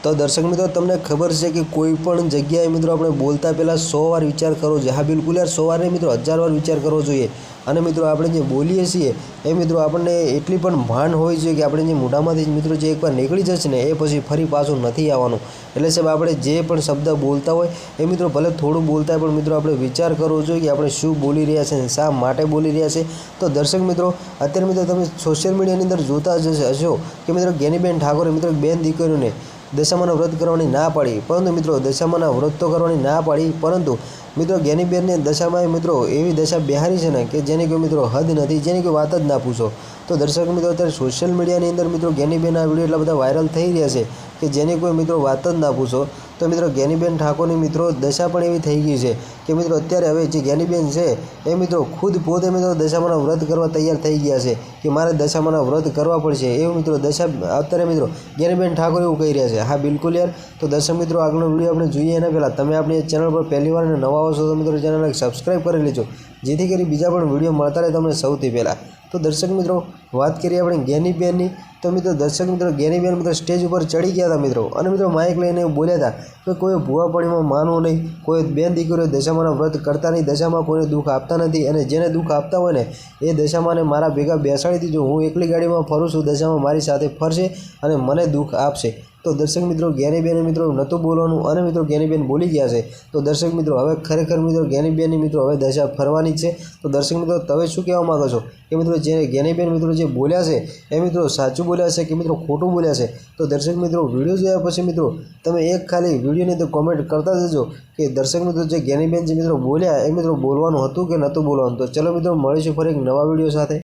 તો દર્શક મિત્રો, તમને ખબર છે કે કોઈ પણ જગ્યાએ મિત્રો આપણે બોલતા પહેલાં સો વાર વિચાર કરવો જોઈએ. હા, બિલકુલ યાર, સો વાર મિત્રો હજાર વાર વિચાર કરવો જોઈએ. અને મિત્રો, આપણે જે બોલીએ છીએ, એ મિત્રો આપણને એટલી પણ ભાન હોય છે કે આપણે જે મોઢામાંથી મિત્રો જે એકવાર નીકળી જશે ને, એ પછી ફરી પાછું નથી આવવાનું. એટલે સાહેબ, આપણે જે પણ શબ્દ બોલતા હોય, એ મિત્રો ભલે થોડું બોલતા પણ મિત્રો આપણે વિચાર કરવો જોઈએ કે આપણે શું બોલી રહ્યા છે અને શા માટે બોલી રહ્યા છે. તો દર્શક મિત્રો, અત્યારે મિત્રો તમે સોશિયલ મીડિયાની અંદર જોતા જ હશો કે મિત્રો જ્ઞાનીબેન ઠાકોરે મિત્રો બેન દીકરીઓને દશામાના વ્રત કરવાની ના પાડી. પરંતુ મિત્રો, દશામાના વ્રત તો કરવાની ના પાડી, પરંતુ મિત્રો, જ્ઞાનીબેનની દશામાં મિત્રો એવી દશા બિહારી છે ને કે જેની કોઈ મિત્રો હદ નથી, જેની કોઈ વાત જ ના પૂછો. તો દર્શક મિત્રો, અત્યારે સોશિયલ મીડિયાની અંદર મિત્રો જ્ઞાનીબેન આ વીડિયો એટલા બધા વાયરલ થઈ રહ્યા છે કે જેની કોઈ મિત્રો વાત જ ના પૂછો. તો મિત્રો જ્ઞાનીબેન ઠાકોરની મિત્રો દશા પણ એવી થઈ ગઈ છે કે મિત્રો અત્યારે હવે જે જ્ઞાનીબેન છે, એ મિત્રો ખુદ પોતે મિત્રો દશામાના વ્રત કરવા તૈયાર થઈ ગયા છે કે મારે દશામાના વ્રત કરવા પડશે. એવું મિત્રો દશા, અત્યારે મિત્રો જ્ઞાનીબેન ઠાકોર એવું કહી રહ્યા છે. હા, બિલકુલ યાર. તો દર્શક મિત્રો, આગળનો વીડિયો આપણે જોઈએ એના પહેલાં તમે આપણી ચેનલ પર પહેલી વાર નવા છો તો મિત્રો ચેનલને સબસ્ક્રાઈબ કરી લેજો. જેથી કરી બીજા પણ વીડિયો મળતા રહે તમને સૌથી પહેલાં. તો દર્શક મિત્રો, વાત કરીએ આપણે જ્ઞાનીબેનની તો મિત્રો, દર્શક મિત્રો જ્ઞાનીબેન મિત્રો સ્ટેજ ઉપર ચડી ગયા હતા મિત્રો. અને મિત્રો, માઇક લઈને બોલ્યા હતા કે કોઈ ભૂવા પડીમાં માનવું નહીં. કોઈ બેન દીકરીઓ દશામાના વ્રત કરતા નહીં. દશામાં કોઈને દુઃખ આપતા નથી. અને જેને દુઃખ આપતા હોય ને, એ દશામાને મારા ભેગા બેસાડી દીધું હું એકલી ગાડીમાં ફરું છું. દશામાં મારી સાથે ફરશે અને મને દુઃખ આપશે. તો દર્શક મિત્રો જ્ઞાનીબેને મિત્રો નહોતું બોલવાનું અને મિત્રો જ્ઞાનીબેન બોલી ગયા છે. તો દર્શક મિત્રો હવે ખરેખર મિત્રો જ્ઞાનીબેનની મિત્રો હવે દશા ફરવાની છે. તો દર્શક મિત્રો તમે શું કહેવા માગો છો? કે મિત્રો જે જ્ઞાનીબેન મિત્રો જે બોલ્યા છે, એ મિત્રો સાચું બોલ્યા છે કે મિત્રો ખોટું બોલ્યા છે? તો દર્શક મિત્રો વીડિયો જોયા પછી મિત્રો તમે એક ખાલી વિડીયોની તો કોમેન્ટ કરતા જજો કે દર્શક મિત્રો જે જ્ઞાનીબેન જે મિત્રો બોલ્યા, એ મિત્રો બોલવાનું હતું કે નહોતું બોલવાનું? તો ચલો મિત્રો મળીશું ફરી એક નવા વીડિયો સાથે.